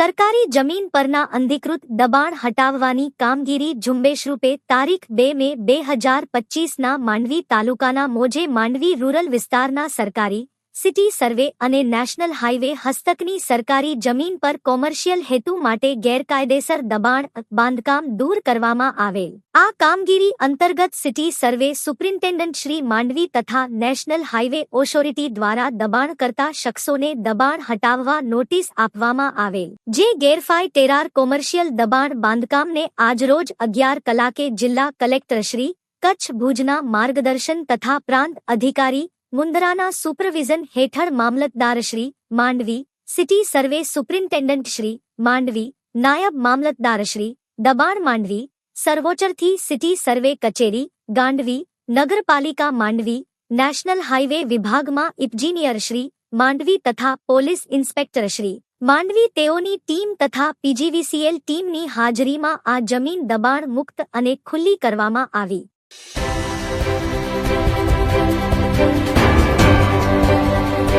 સરકારી જમીન પરના અંધિકૃત દબાણ હટાવવાની કામગીરી ઝુંબેશરૂપે તારીખ બે મે બે હજાર પચીસના માંડવી તાલુકાના મોજે માંડવી રૂરલ વિસ્તારના સરકારી સિટી સર્વે અને નેશનલ હાઇવે હસ્તકની સરકારી જમીન પર કોમર્શિયલ હેતુ માટે ગેરકાયદેસર દબાણ, બાંધકામ દૂર કરવામાં આવેલ. આ કામગીરી અંતર્ગત city survey superintendent Shri Mandvi તથા નેશનલ હાઇવે ઓથોરિટી દ્વારા દબાણ કરતા શખ્સોને દબાણ હટાવવા નોટિસ આપવામાં આવેલ. જે ગેરફાય ટેરાર કોમર્શિયલ દબાણ બાંધકામને આજરોજ અગિયાર કલાકે જિલ્લા કલેક્ટરશ્રી કચ્છ ભુજના માર્ગદર્શન તથા પ્રાંત અધિકારી મુન્દ્રાના સુપરવિઝન હેઠળ મામલતદાર Shri Mandvi, city survey superintendent Shri Mandvi, નાયબ મામલતદાર શ્રી દબાણ માંડવી સર્વોચરથી સિટી સર્વે કચેરી, ગાંડવી, નગરપાલિકા માંડવી, નેશનલ હાઇવે વિભાગમાં ઇન્જિનિયર શ્રી માંડવી તથા પોલીસ ઇન્સ્પેક્ટર શ્રી માંડવી તેઓની ટીમ તથા પીજીવીસીએલ ટીમની હાજરીમાં આ જમીન દબાણ મુક્ત અને ખુલ્લી કરવામાં આવી.